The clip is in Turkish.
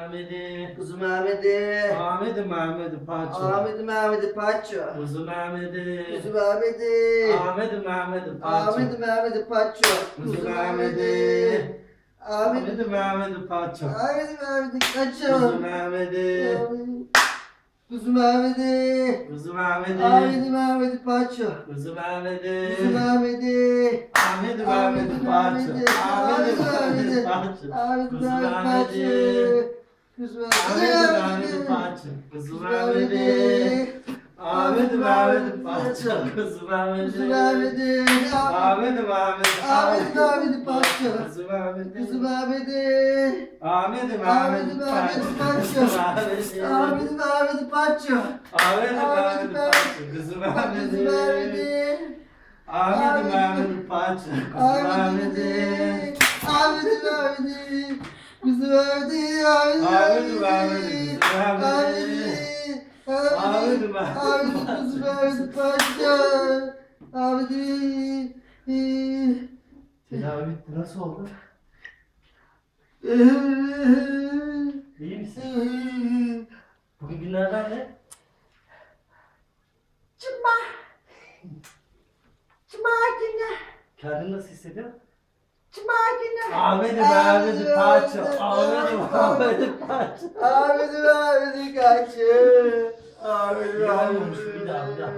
Ahmet'i. Kuzum Ahmet'i. Ahmet'i Mehmet'i paço. Ahmet'i paço. Kuzum Ahmet'i. Kuzum Ahmet'i. Ahmet'i Mehmet'i paço. Ahmet'i paço. Kuzum Ahmet'i. Ahmet'i Ahmet'i Mehmet'i paço. Ahmet'i kaço. Kuzum Ahmet'i. Kuzum Ahmet'i. Kuzum Ahmet'i. Ahmet'i Mehmet'i paço. Kuzum Ahmet'i. Kuzum Ahmet'i. Ahmet'i paço. Ahmet'i Mehmet'i paço. Ahmet'i Ahmet'i. Kuzum Ahmet'i Mehmet'i paço. Kuzum Ahmet'i. Ahmet'i Mehmet'i paço. Kuzum Ahmet'i. Kuzum Ahmet'i. Ahmet'i Mehmet'i Ahmet'i Mehmet'i paço. Kuzum Ahmet'i. Kuzum Ahmet'i. Ahmet'i Ahmet'i Mehmet'i Mehmet'i paço. paço. Ahmet'i. Ahmet'i Mehmet'i paço. Ahmet'i Ahmet'i Mehmet'i paço. Kuzum Kuzum Ahmet'i. Ahmet'i. Ahmet'i Ahmet'i. Ahmet'i Mehmet'i. Ahmet'i kuzum Ahmet'i paço. Ahmet'i. Tedavi bitti. Nasıl oldu? İyi misin? Bugün günlerden ne? Cuma. Cuma günü. Kendini nasıl hissediyorsun? Cuma günü. Ahmet'i Mehmet'i paço. Ahmet'i Mehmet'i paço. Ahmet'i Mehmet'i kaçı. Ahmet'i Bir daha vurmuş, Mehmet'i. bir daha, bir daha.